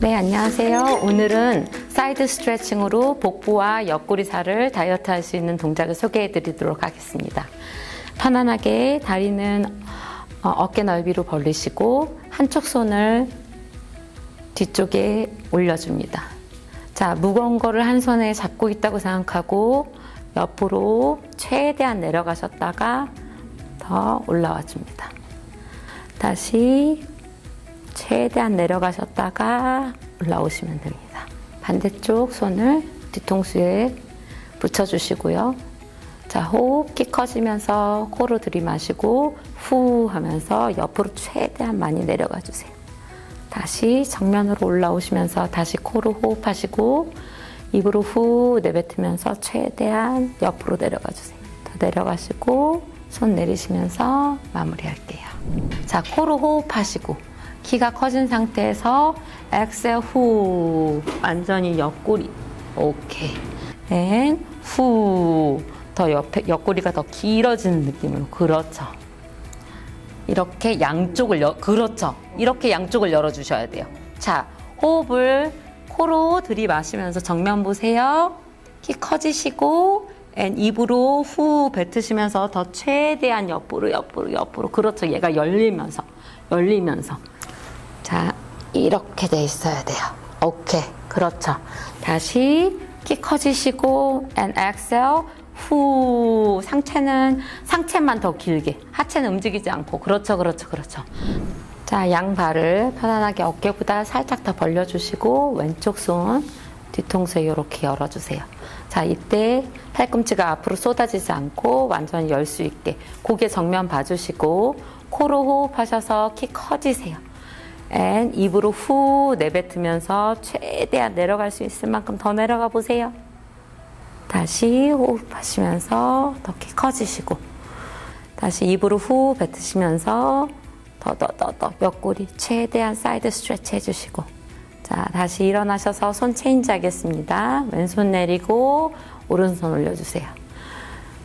네, 안녕하세요. 오늘은 사이드 스트레칭으로 복부와 옆구리살을 다이어트 할 수 있는 동작을 소개해 드리도록 하겠습니다. 편안하게 다리는 어, 어깨 넓이로 벌리시고 한쪽 손을 뒤쪽에 올려줍니다. 자, 무거운 거를 한 손에 잡고 있다고 생각하고 옆으로 최대한 내려가셨다가 더 올라와 줍니다. 다시 최대한 내려가셨다가 올라오시면 됩니다. 반대쪽 손을 뒤통수에 붙여주시고요. 자, 호흡 키 커지면서 코로 들이마시고 후 하면서 옆으로 최대한 많이 내려가 주세요. 다시 정면으로 올라오시면서 다시 코로 호흡하시고 입으로 후 내뱉으면서 최대한 옆으로 내려가 주세요. 더 내려가시고 손 내리시면서 마무리할게요. 자, 코로 호흡하시고 키가 커진 상태에서 엑셀 후. 완전히 옆구리. 오케이. 앤 후. 더 옆에 옆구리가 더 길어지는 느낌으로. 그렇죠. 이렇게 양쪽을 여, 그렇죠. 이렇게 양쪽을 열어 주셔야 돼요. 자 호흡을 코로 들이마시면서 정면 보세요. 키 커지시고 앤 입으로 후 뱉으시면서 더 최대한 옆으로 옆으로 옆으로. 그렇죠. 얘가 열리면서 열리면서 자, 이렇게 돼 있어야 돼요. 오케이. 그렇죠. 다시 키 커지시고 and exhale. 후. 상체는 상체만 더 길게. 하체는 움직이지 않고. 그렇죠 그렇죠 그렇죠. 자 양발을 편안하게 어깨보다 살짝 더 벌려주시고 왼쪽 손 뒤통수에 이렇게 열어주세요. 자 이때 팔꿈치가 앞으로 쏟아지지 않고 완전히 열 수 있게 고개 정면 봐주시고 코로 호흡하셔서 키 커지세요 앤 입으로 후 내뱉으면서 최대한 내려갈 수 있을 만큼 더 내려가 보세요. 다시 호흡하시면서 더 키 커지시고 다시 입으로 후 뱉으시면서 더 더 더 더 옆구리 최대한 사이드 스트레치 해주시고 자 다시 일어나셔서 손 체인지 하겠습니다. 왼손 내리고 오른손 올려주세요.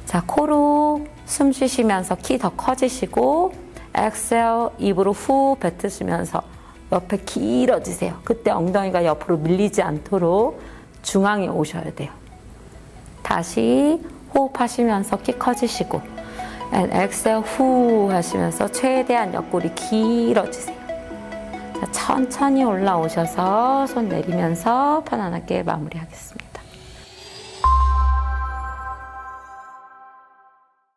자 코로 숨 쉬시면서 키 더 커지시고 엑셀 입으로 후 뱉으시면서 옆에 길어지세요. 그때 엉덩이가 옆으로 밀리지 않도록 중앙에 오셔야 돼요. 다시 호흡하시면서 키 커지시고 and exhale 후 하시면서 최대한 옆구리 길어지세요. 자, 천천히 올라오셔서 손 내리면서 편안하게 마무리하겠습니다.